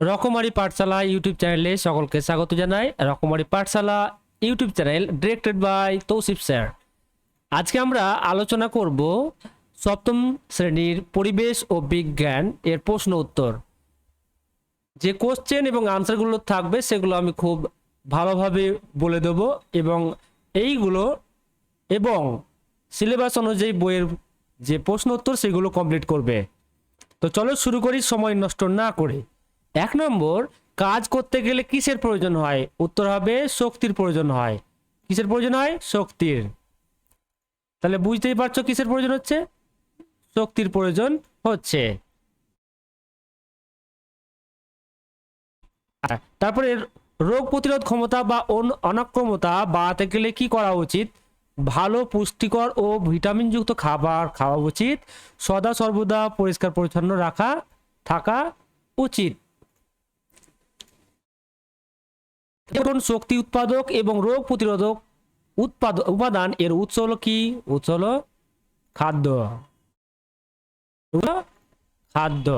রকমারি পাঠশালা ইউটিউব চ্যানেলে সকলকে স্বাগত জানাই। Rokomari Pathshala YouTube channel directed by Tousif sir. আজকে আমরা আলোচনা করব সপ্তম শ্রেণির পরিবেশ ও বিজ্ঞান এর প্রশ্ন উত্তর। যে কোশ্চেন এবং আনসারগুলো থাকবে সেগুলো আমি খুব ভালোভাবে বলে দেবো এবং এইগুলো এবং সিলেবাস অনুযায়ী বইয়ের যে প্রশ্ন উত্তর সেগুলো কমপ্লিট করবে। তো চলো শুরু করি, সময় নষ্ট না করে। এক নম্বর, কাজ করতে গেলে কিসের প্রয়োজন হয়? উত্তর হবে, শক্তির প্রয়োজন হয়। কিসের প্রয়োজন হয়? শক্তির। তাহলে বুঝতেই পারছ কিসের প্রয়োজন হচ্ছে? শক্তির প্রয়োজন হচ্ছে। তারপরে রোগ প্রতিরোধ ক্ষমতা বা অন- অনাক্রমতা বাড়াতে গেলে কি করা উচিত? ভালো, পুষ্টিকর ও ভিটামিনযুক্ত খাবার খাওয়া উচিত। সদা সর্বদা পরিষ্কার পরিচ্ছন্ন রাখা, থাকা উচিত। যেমন শক্তি উৎপাদক এবং রোগ প্রতিরোধক উৎপাদ, উপাদান এর উৎস হলো কি? উৎস হলো খাদ্য। খাদ্য।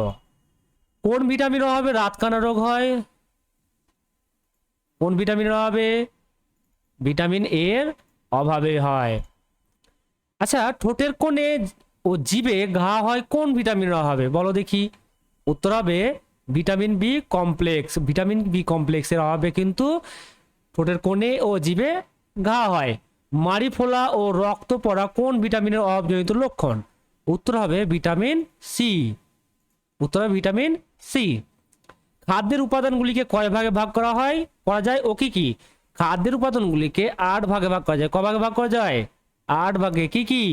কোন ভিটামিন অভাবে রাতকানা রোগ হয়? কোন ভিটামিনের অভাবে? ভিটামিন এর অভাবে হয়। আচ্ছা ঠোঁটের কোণে ও জিভে ঘা হয় কোন ভিটামিনের অভাবে? বলো দেখি। উত্তর হবে vitamin B complex, vitamin B কমপ্লেক্সের অভাবে কিন্তু ঠোঁটের কোণে ও জিভে ঘা হয়। মাড়ি ফোলা ও রক্ত পড়া কোন ভিটামিনের অভাবজনিত লক্ষণ? উত্তর হবে ভিটামিন সি। উত্তর হবে ভিটামিন সি। খাদ্যের উপাদানগুলিকে কয় ভাগে ভাগ করা হয়? করা যায় ও কি কি? খাদ্যের উপাদানগুলিকে আট ভাগে ভাগ করা যায়। ক ভাগে ভাগ করা যায়? আট ভাগে কি কি?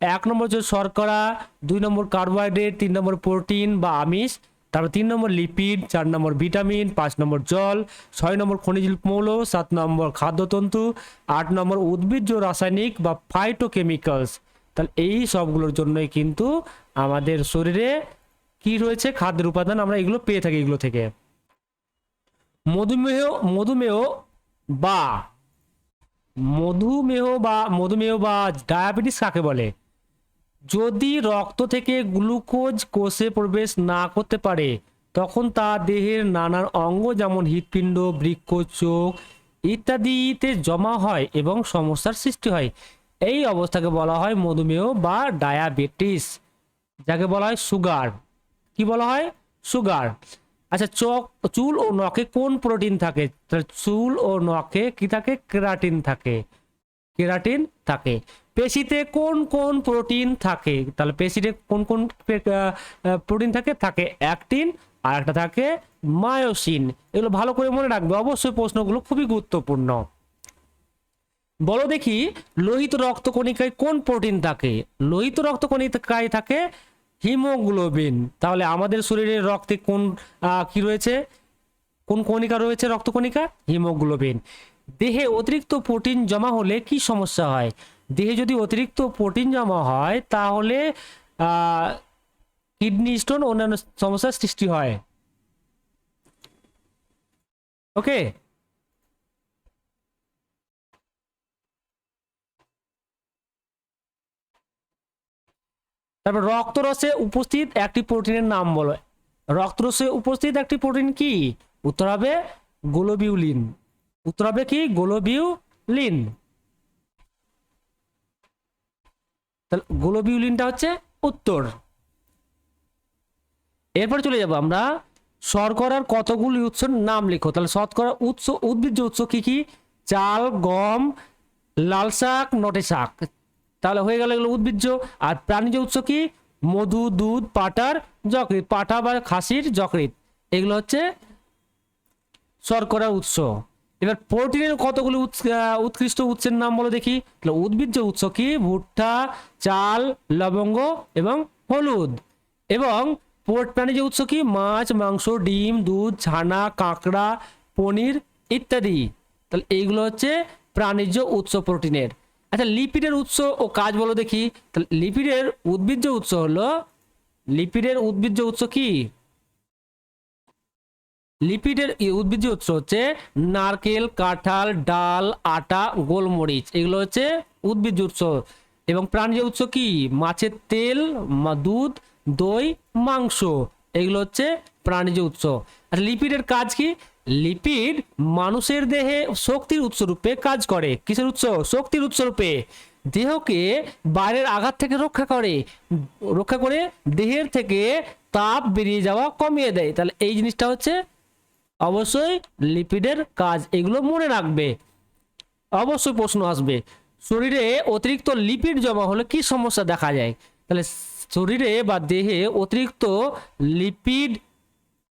এক নম্বর হচ্ছে শর্করা, দুই নম্বর কার্বোহাইড্রেট, তিন নম্বর প্রোটিন বা আমিষ। তারপর তিন নম্বর লিপিড, চার নম্বর ভিটামিন, পাঁচ নম্বর জল, ছয় নম্বর খনিজ মৌল, সাত নম্বর খাদ্যতন্তু, আট নম্বর উদ্ভিজ্জ রাসায়নিক বা ফাইটোকেমিক্যালস তাহলে এই সবগুলোর জন্যই কিন্তু আমাদের শরীরে কি রয়েছে? খাদ্যের উপাদান আমরা এগুলো পেয়ে থাকি এগুলো থেকে। মধুমেহ মধুমেহ বা মধুমেহ বা মধুমেহ বা ডায়াবেটিস কাকে বলে? যদি রক্ত থেকে গ্লুকোজ কোষে প্রবেশ না করতে পারে, তখন তা দেহের নানান অঙ্গ যেমন হৃৎপিণ্ড, বৃক্ষ, চোখ ইত্যাদিতে জমা হয় এবং সমস্যার সৃষ্টি হয়। এই অবস্থাকে বলা হয় মধুমেহ বা ডায়াবেটিস, যাকে বলা হয় সুগার। কি বলা হয়? সুগার। আচ্ছা চোখ, চুল ও নখে কোন প্রোটিন থাকে? চুল ও নখে কি থাকে? কেরাটিন থাকে। কেরাটিন থাকে। পেশিতে কোন কোন প্রোটিন থাকে? তাহলে পেশিতে কোন কোন প্রোটিন থাকে? থাকে অ্যাক্টিন আর একটা থাকে মায়োসিন। এগুলো ভালো করে মনে রাখবে। অবশ্যই প্রশ্নগুলো খুবই গুরুত্বপূর্ণ। বলো দেখি, লোহিত রক্তকণিকায় কোন প্রোটিন থাকে? লোহিত রক্তকণিকায় থাকে হিমোগ্লোবিন। তাহলে আমাদের শরীরের রক্তে কোন কি রয়েছে? কোন কণিকা রয়েছে রক্তকণিকা হিমোগ্লোবিন। দেহে অতিরিক্ত প্রোটিন জমা হলে কি সমস্যা হয়? দেহে যদি অতিরিক্ত প্রোটিন জমা হয়, তাহলে কিডনি স্টোন অন্যান্য সমস্যার সৃষ্টি হয়। ওকে তারপর রক্তরসে উপস্থিত একটি প্রোটিনের নাম বলো। রক্তরসে উপস্থিত একটি প্রোটিন কি? উত্তর হবে, গোলোবিউলিন। উত্তর হবে কি? গোলোবিউলিন। তাহলে গোলোবিউলিনটা হচ্ছে উত্তর। এরপর চলে যাব আমরা। শর্করার কতগুলি উৎসের নাম লিখো। তাহলে শর্করার উৎস, উদ্ভিজ্জ উৎস কি কি? চাল, গম, লাল শাক, নটে শাক। তাহলে হয়ে গেল এগুলো উদ্ভিজ্জ। আর প্রাণীজ উৎস কি? মধু, দুধ, পাটার যকৃৎ। পাটা বা খাসির যকৃৎ। এগুলো হচ্ছে শর্করার উৎস। এবার প্রোটিনের কতগুলো উৎকৃষ্ট উৎসের নাম বলো দেখি। তাহলে উদ্ভিজ্জ উৎস কি? ভুট্টা, চাল, লবঙ্গ এবং হলুদ। এবং প্রাণীজ উৎস কি? মাছ, মাংস, ডিম, দুধ, ছানা, কাঁকড়া, পনির ইত্যাদি। তাহলে এইগুলো হচ্ছে প্রাণীজ উৎস প্রোটিনের। আচ্ছা লিপিডের উৎস ও কাজ বলো দেখি। তাহলে লিপিডের উদ্ভিজ্জ উৎস হলো, লিপিডের উদ্ভিজ্জ উৎস কি? লিপিডের উদ্ভিজ্জ উৎস হচ্ছে নারকেল, কাঁঠাল, ডাল, আটা, গোলমরিচ। এগুলো হচ্ছে উদ্ভিজ্জ উৎস। এবং প্রাণীজ উৎস কি? মাছের তেল দুধ, দই, মাংস। এগুলো হচ্ছে প্রাণীজ উৎস। আর লিপিডের কাজ কি? লিপিড মানুষের দেহে শক্তির উৎস রূপে কাজ করে। কিসের উৎস? শক্তির উৎস রূপে দেহকে বাইরের আঘাত থেকে রক্ষা করে। রক্ষা করে দেহের থেকে তাপ বেরিয়ে যাওয়া কমিয়ে দেয়। তাহলে এই জিনিসটা হচ্ছে অবশ্যই লিপিডের কাজ এগুলো মনে রাখবে। অবশ্যই প্রশ্ন আসবে, শরীরে অতিরিক্ত লিপিড জমা হলে কি সমস্যা দেখা যায়? তাহলে শরীরে বা দেহে অতিরিক্ত লিপিড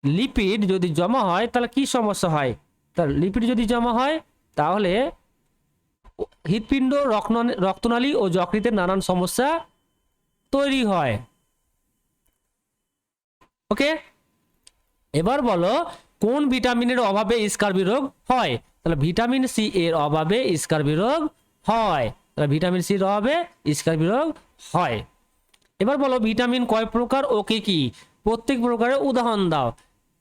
লিপিড যদি জমা হয় তাহলে কি সমস্যা হয়? তাহলে লিপিড যদি জমা হয় তাহলে হৃৎপিণ্ড রক্তনালী রক্তনালী ও যকৃতের নানান সমস্যা তৈরি হয়। ওকে? এবার বলো কোন ভিটামিনের অভাবে স্কার্বি রোগ হয়? তাহলে ভিটামিন সি এর অভাবে স্কার্বি রোগ হয়। তাহলে ভিটামিন সির অভাবে স্কার্বি রোগ হয়। এবার বলো ভিটামিন কয় প্রকার ও কি কি? প্রত্যেক প্রকারের উদাহরণ দাও।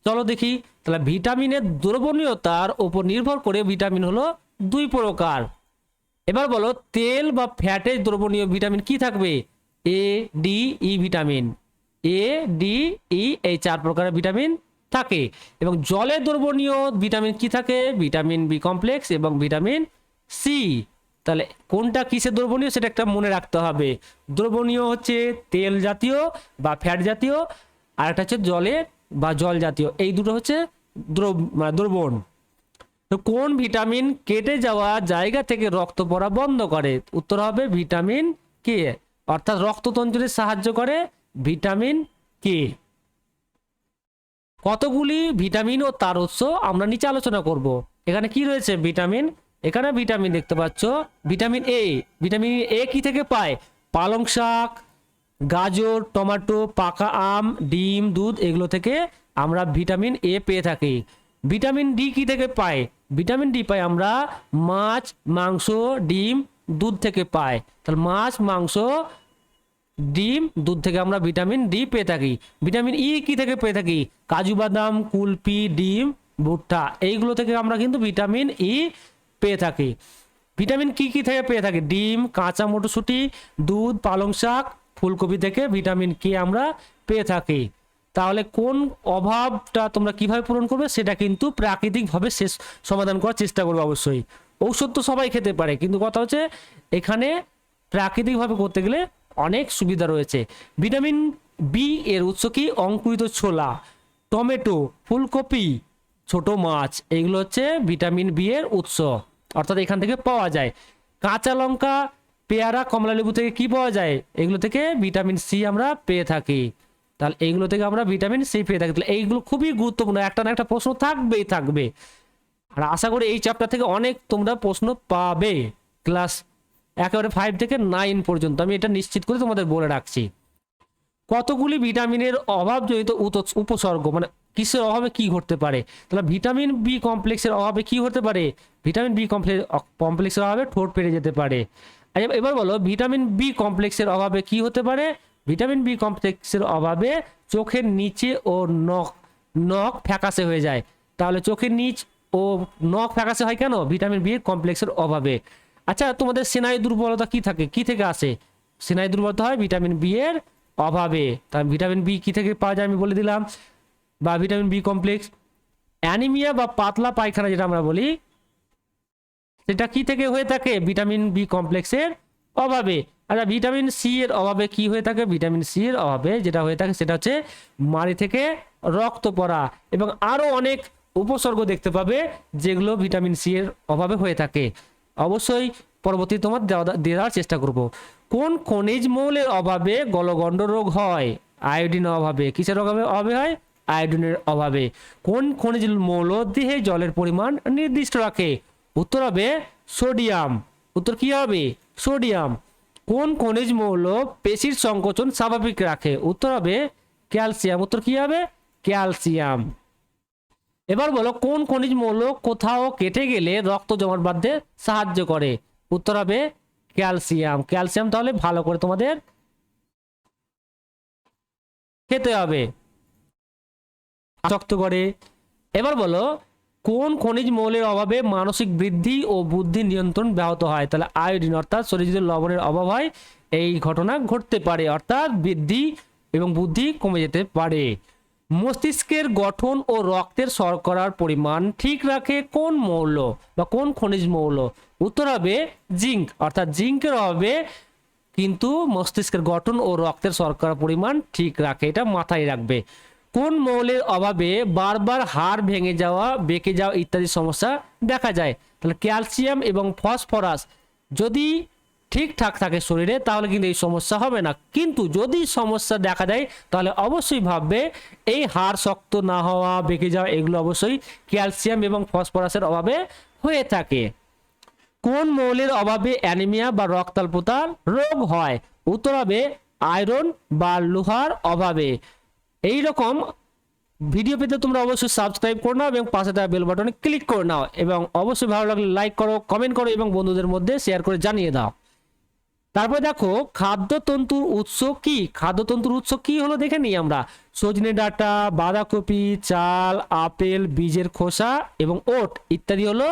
চলো দেখি। তাহলে ভিটামিনের দ্রবণীয়তার উপর নির্ভর করে ভিটামিন হলো দুই প্রকার। এবার বলো তেল বা ফ্যাটে দ্রবণীয় ভিটামিন কি থাকবে? A D E vitamin. A D E এই চার প্রকারের ভিটামিন থাকে। এবং জলে দ্রবণীয় ভিটামিন কি থাকে? ভিটামিন বি কমপ্লেক্স এবং ভিটামিন সি। তাহলে কোনটা কিসে দ্রবণীয় সেটা একটা মনে রাখতে হবে। দ্রবণীয় হচ্ছে তেল জাতীয় বা ফ্যাট জাতীয় আর একটা হচ্ছে জলে বা জল জাতীয়। এই দুটো হচ্ছে দ্রব মানে দ্রবণ। তো কোন ভিটামিন কেটে যাওয়া জায়গা থেকে রক্ত পড়া বন্ধ করে? উত্তর হবে ভিটামিন কে। অর্থাৎ রক্ততন্ত্রে সাহায্য করে ভিটামিন কে। কতগুলি ভিটামিন ও তার উৎস আমরা নিচে আলোচনা করব। এখানে কি রয়েছে ভিটামিন? এখানে ভিটামিন দেখতে পাচ্ছ। ভিটামিন এ ভিটামিন এ কি থেকে পায়? পালং শাক, গাজর, টমেটো, পাকা আম, ডিম, দুধ, এগুলো থেকে আমরা ভিটামিন এ পেয়ে থাকি। ভিটামিন ডি কি থেকে পাই ভিটামিন ডি পাই আমরা মাছ, মাংস, ডিম, দুধ থেকে পাই তাহলে মাছ, মাংস ডিম, দুধ থেকে আমরা ভিটামিন ডি পেয়ে থাকি। ভিটামিন ই কি থেকে পেয়ে থাকি? কাজু বাদাম, কুলপি, ডিম, ভুট্টা, এইগুলো থেকে আমরা কিন্তু ভিটামিন ই পেয়ে থাকি। ভিটামিন কি কি থেকে পেয়ে থাকি? ডিম, কাঁচা মটরশুঁটি, দুধ, পালং শাক, ফুলকপি থেকে ভিটামিন কে আমরা পেয়ে থাকি। তাহলে কোন অভাবটা তোমরা কীভাবে পূরণ করবে সেটা কিন্তু প্রাকৃতিকভাবে শেষ সমাধান করার চেষ্টা করবে অবশ্যই। ঔষধ তো সবাই খেতে পারে, কিন্তু কথা হচ্ছে এখানে প্রাকৃতিকভাবে করতে গেলে অনেক সুবিধা রয়েছে। ভিটামিন বি এর উৎস কি? অঙ্কুরিত ছোলা, টমেটো, ফুলকপি, ছোট মাছ। এইগুলো হচ্ছে ভিটামিন বি এর উৎস। অর্থাৎ এখান থেকে পাওয়া যায়। কাঁচা লঙ্কা, পেয়ারা কমলা লেবু থেকে কি পাওয়া যায়? এগুলো থেকে ভিটামিন সি আমরা পেয়ে থাকি। তাহলে এইগুলো থেকে আমরা ভিটামিন সি পেয়ে থাকি। তাহলে এইগুলো খুবই গুরুত্বপূর্ণ। একটা না একটা প্রশ্ন থাকবেই, থাকবে। আর আশা করি এই চ্যাপ্টার থেকে অনেক তোমরা প্রশ্ন পাবে। ক্লাস একেবারে ফাইভ থেকে নাইন পর্যন্ত। আমি এটা নিশ্চিত করে তোমাদের বলে রাখছি। কতগুলি ভিটামিনের অভাবজনিত উপসর্গ? মানে কিসের অভাবে কি ঘটতে পারে? তাহলে ভিটামিন বি কমপ্লেক্সের অভাবে কি হতে পারে? ভিটামিন বি কমপ্লেক্স কমপ্লেক্সের অভাবে ঠোঁট পেরে যেতে পারে। এবার- বলো, ভিটামিন বি কমপ্লেক্সের অভাবে কি হতে পারে? ভিটামিন বি কমপ্লেক্সের অভাবে চোখের নিচে ও নখ নখ ফ্যাকাশে হয়ে যায়। তাহলে চোখের নিচ ও নখ ফ্যাকাশে হয় কেন? ভিটামিন বি কমপ্লেক্সের অভাবে। আচ্ছা তোমাদের সেনাই দুর্বলতা কি থাকে? কি থেকে আসে? সেনাই দুর্বলতা হয় ভিটামিন বি এর অভাবে। তার ভিটামিন বি কি থেকে পাওয়া যায় আমি বলে দিলাম। বা ভিটামিন বি কমপ্লেক্স। অ্যানিমিয়া বা পাতলা পায়খানা যেটা আমরা বলি, সেটা কি থেকে হয়ে থাকে? ভিটামিন বি কমপ্লেক্সের অভাবে। আচ্ছা ভিটামিন সি এর অভাবে কি হয়ে থাকে? ভিটামিন সি এর অভাবে যেটা হয়ে থাকে, সেটা হচ্ছে মাড়ি থেকে রক্ত পড়া। এবং আরও অনেক উপসর্গ দেখতে পাবে, যেগুলো ভিটামিন সি এর অভাবে হয়ে থাকে। অবশ্যই পরবর্তী তোমার দেওয়া- দেওয়ার চেষ্টা করব। কোন খনিজ মৌলের অভাবে গলগণ্ড রোগ হয়? আয়োডিনের অভাবে। কিসের অভাবে অভাবে হয়? আয়োডিনের অভাবে। কোন খনিজ মৌল দেহে জলের পরিমাণ নির্দিষ্ট রাখে? উত্তর হবে সোডিয়াম। উত্তর কি হবে? সোডিয়াম। কোন খনিজ মৌল পেশির সংকোচন স্বাভাবিক রাখে? উত্তর হবে ক্যালসিয়াম। উত্তর কি হবে? ক্যালসিয়াম। এবার বলো, কোন খনিজ মৌল কোথাও কেটে গেলে রক্ত জমাট বাঁধতে সাহায্য করে? উত্তর হবে ক্যালসিয়াম। ক্যালসিয়াম তাহলে ভালো করে তোমাদের খেতে হবে। আসক্ত করে। এবার বলো, কোন খনিজ মৌলের অভাবে মানসিক বৃদ্ধি ও বুদ্ধি নিয়ন্ত্রণ ব্যাহত হয়? তাহলে আয়োডিন, অর্থাৎ শরীরে যদি লবণের অভাব হয়। এই ঘটনা ঘটতে পারে, অর্থাৎ বৃদ্ধি এবং বুদ্ধি কমে যেতে পারে। মস্তিষ্কের গঠন ও রক্তের শর্করার পরিমাণ ঠিক রাখে কোন মৌল বা কোন খনিজ মৌল? উত্তর হবে জিঙ্ক, অর্থাৎ জিঙ্কের অভাবে কিন্তু মস্তিষ্কের গঠন ও রক্তের শর্করার পরিমাণ ঠিক রাখে, এটা মাথায় রাখবে। কোন মৌলের অভাবে বারবার হাড় ভেঙে যাওয়া, বেঁকে যাওয়া ইত্যাদি সমস্যা দেখা যায়? তাহলে ক্যালসিয়াম এবং ফসফরাস, যদি ঠিকঠাক থাকে শরীরে, তাহলে কিন্তু এই সমস্যা হবে না। কিন্তু যদি সমস্যা দেখা দেয়, তাহলে অবশ্যই ভাববে, এই হাড় শক্ত না হওয়া, বেঁকে যাওয়া, এগুলো অবশ্যই ক্যালসিয়াম এবং ফসফরাসের অভাবে হয়ে থাকে। কোন মৌলের অভাবে অ্যানিমিয়া বা রক্তাল্পতার রোগ হয়? উত্তর হবে, আয়রন বা লোহার অভাবে। এই রকম ভিডিও পেতে তোমরা অবশ্যই সাবস্ক্রাইব করে নাও এবং পাশে থাকা বেল বাটনে ক্লিক করে নাও এবং অবশ্যই ভালো লাগলে লাইক করো, কমেন্ট করো এবং বন্ধুদের মধ্যে শেয়ার করে জানিয়ে দাও। তারপরে দেখো, খাদ্যতন্তুর উৎস কি? খাদ্যতন্তুর উৎস কি হলো দেখে নিই আমরা। সজনে ডাঁটা, বাঁধাকপি, চাল, আপেল, বীজের খোসা এবং ওট ইত্যাদি হলো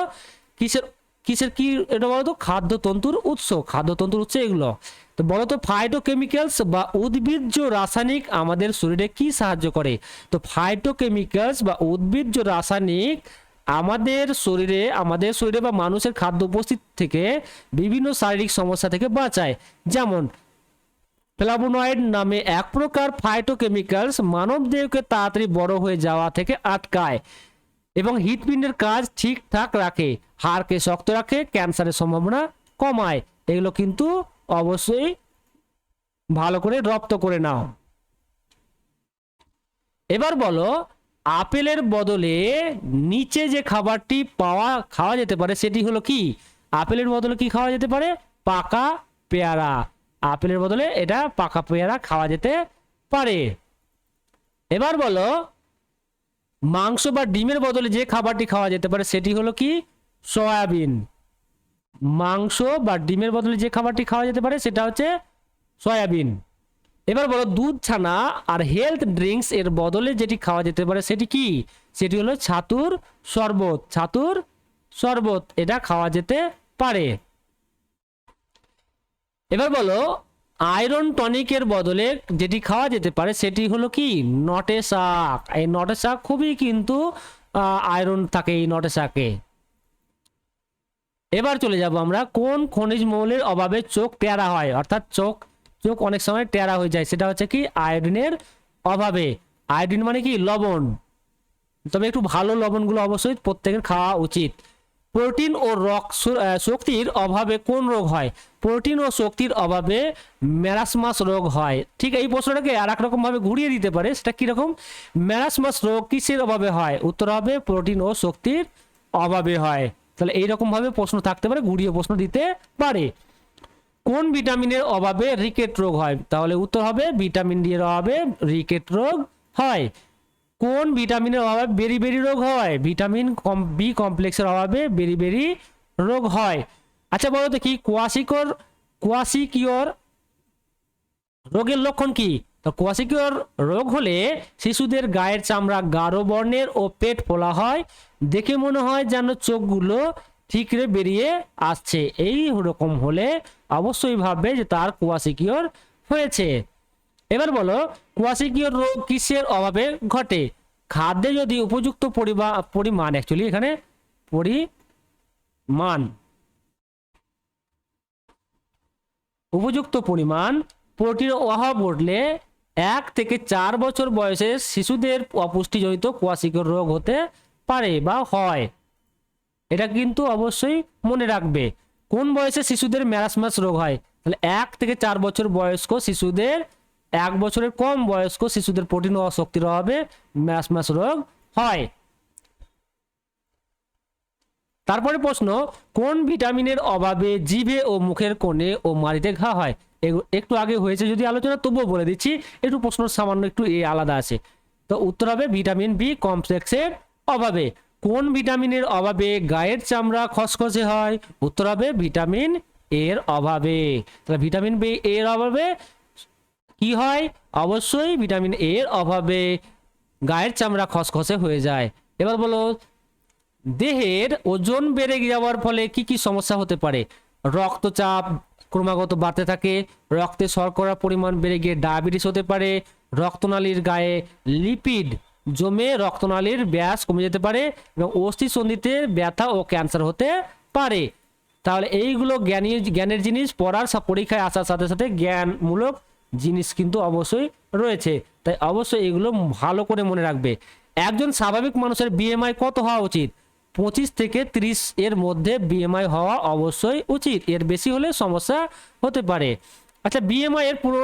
কিসের কিসের কি এটা বলতো খাদ্যতন্তুর উৎস। খাদ্যতন্তুর উৎস এগুলো। তো বলতো ফাইটোকেমিক্যালস বা উদ্ভিজ্জ রাসায়নিক আমাদের শরীরে কি সাহায্য করে? তো ফাইটোকেমিক্যালস বা উদ্ভিজ্জ রাসায়নিক আমাদের শরীরে আমাদের শরীরে বা মানুষের খাদ্য উপস্থিত থেকে বিভিন্ন শারীরিক সমস্যা থেকে বাঁচায়। যেমন, ফ্লাভোনয়েড নামে এক প্রকার ফাইটোকেমিক্যালস মানব দেহকে তাড়াতাড়ি বড় হয়ে যাওয়া থেকে আটকায় এবং হৃদপিণ্ডের কাজ ঠিকঠাক রাখে, হাড়কে শক্ত রাখে, ক্যান্সারের সম্ভাবনা কমায়। এগুলো কিন্তু অবশ্যই ভালো করে রপ্ত করে নাও। এবার বলো আপেলের বদলে নিচে যে খাবারটি পাওয়া, খাওয়া যেতে পারে, সেটি হলো কি? আপেলের বদলে কি খাওয়া যেতে পারে? পাকা পেয়ারা। আপেলের বদলে এটা পাকা পেয়ারা খাওয়া যেতে পারে। এবার বলো, মাংস বা ডিমের বদলে যে খাবারটি খাওয়া যেতে পারে, সেটি হলো কি? সয়াবিন। মাংস বা ডিমের বদলে যে খাবারটি খাওয়া যেতে পারে, সেটা হচ্ছে সয়াবিন। এবার বলো, দুধ, ছানা আর হেলথ ড্রিঙ্কস এর বদলে যেটি খাওয়া যেতে পারে সেটি কি? সেটি হলো ছাতুর শরবত। ছাতুর শরবত, এটা খাওয়া যেতে পারে। এবার বলো আয়রন টনিকের বদলে যেটি খাওয়া যেতে পারে সেটি হলো কি? নটে শাক। এই নটে শাক খুবই কিন্তু আয়রন থাকে এই নটে শাকে। এবার চলে যাব আমরা, কোন খনিজ মৌলের অভাবে চোখ টেরা হয়? অর্থাৎ চোখ চোখ অনেক সময় টেরা হয়ে যায়। সেটা হচ্ছে কি, আয়োডিনের অভাবে। আয়োডিন মানে কি? লবণ। তবে একটু ভালো লবণগুলো অবশ্যই প্রত্যেকের খাওয়া উচিত। প্রোটিন ও রক শক্তির অভাবে কোন রোগ হয়? প্রোটিন ও শক্তির অভাবে ম্যারাসমাস রোগ হয়। ঠিক এই প্রশ্নটাকে আর এক রকমভাবে ঘুরিয়ে দিতে পারে, সেটা কীরকম? ম্যারাসমাস রোগ কিসের অভাবে হয়? উত্তর হবে, প্রোটিন ও শক্তির অভাবে হয়। তাহলে এইরকমভাবে প্রশ্ন থাকতে পারে, ঘুরিয়ে প্রশ্ন দিতে পারে। কোন ভিটামিনের অভাবে রিকেট রোগ হয়? তাহলে উত্তর হবে ভিটামিন ডি এর অভাবে রিকেট রোগ হয়। কোন ভিটামিনের অভাবে বেরি বেরি রোগ হয়? ভিটামিন বি কমপ্লেক্সের অভাবে বেরি বেরি রোগ হয়। আচ্ছা বলো তো কি কোয়াশিকর রোগের লক্ষণ কি? তো কোয়াশিকিওর রোগ হলে শিশুদের গায়ের চামড়া গাঢ় বর্ণের ও পেট ফোলা হয়। দেখে মনে হয় যেন চোখগুলো ঠিকরে বেরিয়ে আসছে। এই রকম হলে অবশ্যই ভাববে যে তার কোয়াশিকিওর হয়েছে। এবার বলো কোয়াশিকিওর রোগ কিসের অভাবে ঘটে? খাদ্যে যদি উপযুক্ত পরিমা পরিমাণ অ্যাকচুয়ালি এখানে পরিমাণ। উপযুক্ত পরিমাণ প্রোটিনের অভাব ঘটলে এক থেকে চার বছর বয়সে শিশুদের অপুষ্টিজনিত কোয়াশিকিওর রোগ হতে পারে বা হয়। এটা কিন্তু অবশ্যই মনে রাখবে। কোন বয়সে শিশুদের ম্যারাসমাস রোগ হয়? তাহলে এক থেকে চার বছর বয়স্ক শিশুদের, এক বছরের কম বয়স্ক শিশুদের প্রোটিন ও শক্তির অভাবে ম্যারাসমাস রোগ হয়। তারপরে প্রশ্ন, কোন ভিটামিনের অভাবে জিভে ও মুখের কোণে ও মাড়িতে ঘা হয়? একটু আগে হয়েছে যদি আলোচনা, তবুও বলে দিচ্ছি, একটু প্রশ্ন সামান্য একটু এ আলাদা আছে। তো উত্তর হবে ভিটামিন বি কমপ্লেক্সের অভাবে। কোন ভিটামিনের অভাবে গায়ের চামড়া খসখসে হয়? উত্তর হবে ভিটামিন এর অভাবে। তাহলে ভিটামিন বি এর অভাবে কি হয়? অবশ্যই ভিটামিন এর অভাবে গায়ের চামড়া খসখসে হয়ে যায়। এবার বলো, দেহের ওজন বেড়ে যাওয়ার ফলে কি কি সমস্যা হতে পারে? রক্তচাপ ক্রমাগত বাড়তে থাকে, রক্তে শর্করার পরিমাণ বেড়ে গিয়ে ডায়াবেটিস হতে পারে, রক্তনালীর গায়ে লিপিড জমে রক্তনালীর ব্যাস কমে যেতে পারে এবং অস্থি সন্ধিতে ব্যথা ও ক্যান্সার হতে পারে। তাহলে এইগুলো জ্ঞানী, জ্ঞানের জিনিস পড়ার পরীক্ষায় আসার সাথে সাথে জ্ঞানমূলক জিনিস কিন্তু অবশ্যই রয়েছে। তাই অবশ্যই এগুলো ভালো করে মনে রাখবে। একজন স্বাভাবিক মানুষের বিএমআই কত হওয়া উচিত? পঁচিশ থেকে ত্রিশ এর মধ্যে বিএমআই হওয়া অবশ্যই উচিত। এর বেশি হলে সমস্যা হতে পারে। আচ্ছা বিএমআই এর পুরো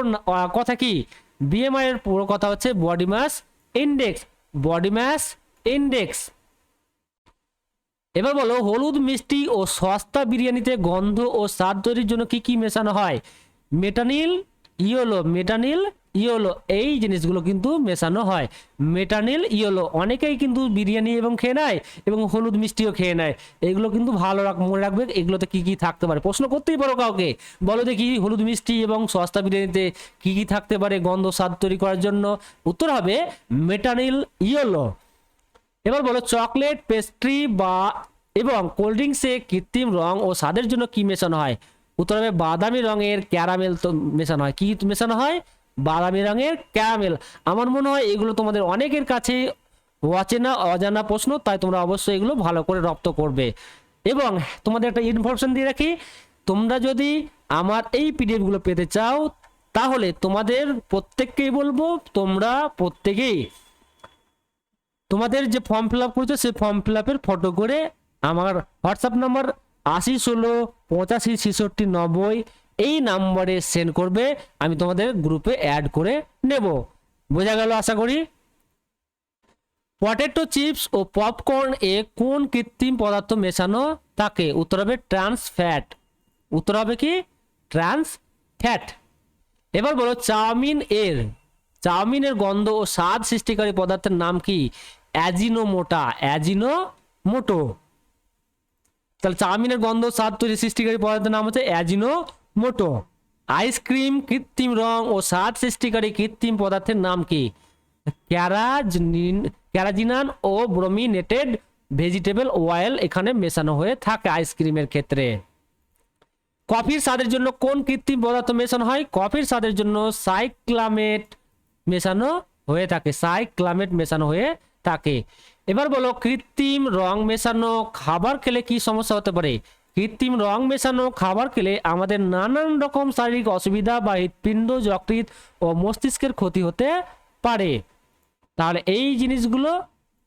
কথা কি? বিএমআই এর পুরো কথা হচ্ছে body mass index. Body mass index এবার বলো, হলুদ, মিষ্টি ও সস্তা বিরিয়ানিতে গন্ধ ও স্বাদ তৈরির জন্য কি কি মেশানো হয়? মেটানিল ইয়োলো মেটানিল ইয়োলো, এই জিনিসগুলো কিন্তু মেশানো হয়। মেটানিল ইয়োলো, অনেকেই কিন্তু বিরিয়ানি এবং খেয়ে নেয় এবং হলুদ মিষ্টিও খেয়ে নেয়। এগুলো কিন্তু ভালো রাখ, মনে রাখবে এগুলোতে কি কি থাকতে পারে। প্রশ্ন করতেই পারো কাউকে। বলো দেখি হলুদ মিষ্টি এবং সস্তা বিরিয়ানিতে কি কি থাকতে পারে গন্ধ স্বাদ তৈরি করার জন্য। উত্তর হবে মেটানিল ইয়োলো। এবার বলো চকলেট, পেস্ট্রি বা, এবং কোল্ড ড্রিঙ্কসে কৃত্রিম রং ও স্বাদের জন্য কি মেশানো হয়? উত্তর হবে বাদামি রঙের ক্যারামেল তো মেশানো হয়। কি মেশানো হয়? বাদামি রঙের ক্যারামেল। আমার মনে হয় এগুলো তোমাদের অনেকের কাছে অচেনা, অজানা প্রশ্ন, তাই তোমরা অবশ্যই এগুলো ভালো করে রপ্ত করবে। এবং তোমাদের একটা ইনফরমেশন দিয়ে রাখি, তোমরা যদি আমার এই পিডিএফগুলো পেতে চাও, তাহলে তোমাদের প্রত্যেককেই বলব, তোমরা প্রত্যেকেই তোমাদের যে ফর্ম ফিল আপ করেছ, সেই ফর্ম ফিল আপের ফটো করে আমার হোয়াটসঅ্যাপ নাম্বার আশি ষোলো পঁচাশি ছেষট্টি নব্বই এই নাম্বারে সেন্ড করবে, আমি তোমাদের গ্রুপে অ্যাড করে নেব। বোঝা গেল আশা করি? পটেটো চিপস ও পপকর্ন এ কোন কৃত্রিম পদার্থ মেশানো থাকে? উত্তর হবে ট্রান্স ফ্যাট উত্তর হবে কি? ট্রান্স ফ্যাট এবার বলো চাউমিন এর, চাউমিনের গন্ধ ও স্বাদ সৃষ্টিকারী পদার্থের নাম কি? অ্যাজিনোমোটা অ্যাজিনোমোটো তাহলে চাউমিনের গন্ধ স্বাদ তৈরি সৃষ্টিকারী পদার্থের নাম হচ্ছে অ্যাজিনোমোটো আইসক্রিম, কৃত্রিম রং ও স্বাদ সৃষ্টিকারী কৃত্রিম পদার্থের নাম কি? ক্যারাজিন ক্যারাজিনান ও ব্রোমিনেটেড ভেজিটেবল অয়েল এখানে মেশানো হয়ে থাকে আইসক্রিমের ক্ষেত্রে। কফির স্বাদের জন্য কোন কৃত্রিম পদার্থ মেশানো হয়? কফির স্বাদের জন্য সাইক্লামেট মেশানো হয়ে থাকে, সাইক্লামেট মেশানো হয়ে থাকে। এবার বলো, কৃত্রিম রং মেশানো খাবার খেলে কি সমস্যা হতে পারে? কৃত্রিম রং মেশানো খাবার খেলে আমাদের নানান রকম শারীরিক অসুবিধা বা হৃৎপিণ্ড, যকৃৎ ও মস্তিষ্কের ক্ষতি হতে পারে। তাহলে এই জিনিসগুলো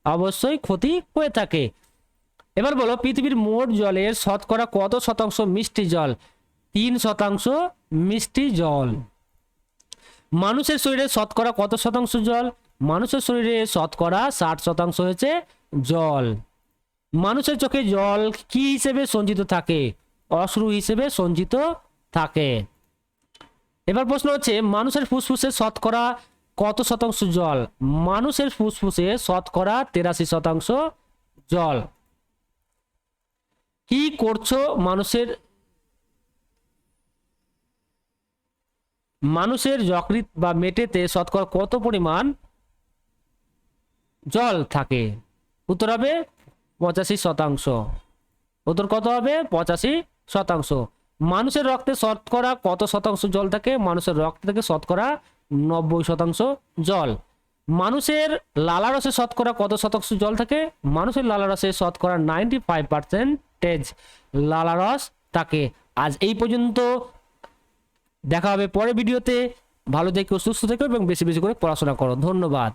অবশ্যই ক্ষতি হয়ে থাকে। এবার বলো, পৃথিবীর মোট জলের শতকরা কত শতাংশ মিষ্টি জল? তিন শতাংশ মিষ্টি জল। মানুষের শরীরে শতকরা কত শতাংশ জল? মানুষের শরীরে শতকরা ষাট শতাংশ হয়েছে জল। মানুষের চোখে জল কি হিসেবে সঞ্চিত থাকে? অশ্রু হিসেবে সঞ্চিত থাকে। এবার প্রশ্ন হচ্ছে, মানুষের ফুসফুসে শতকরা কত শতাংশ জল? মানুষের ফুসফুসে শতকরা তেরাশি শতাংশ জল। কি করছ মানুষের মানুষের যকৃত বা মেটেতে শতকরা কত পরিমাণ জল থাকে? উত্তর হবে পঁচাশি শতাংশ। উত্তর কত হবে? পঁচাশি শতাংশ। মানুষের রক্তে শতকরা কত শতাংশ জল থাকে? মানুষের রক্ত থেকে শতকরা নব্বই শতাংশ জল। মানুষের লালারসে শতকরা কত শতাংশ জল থাকে? মানুষের লালারসে শতকরা নাইনটি ফাইভ পার্সেন্টেজ লালারস থাকে। আজ এই পর্যন্ত দেখা হবে পরের ভিডিওতে। ভালো দেখো সুস্থ থেকো এবং বেশি বেশি করে পড়াশোনা করো। ধন্যবাদ।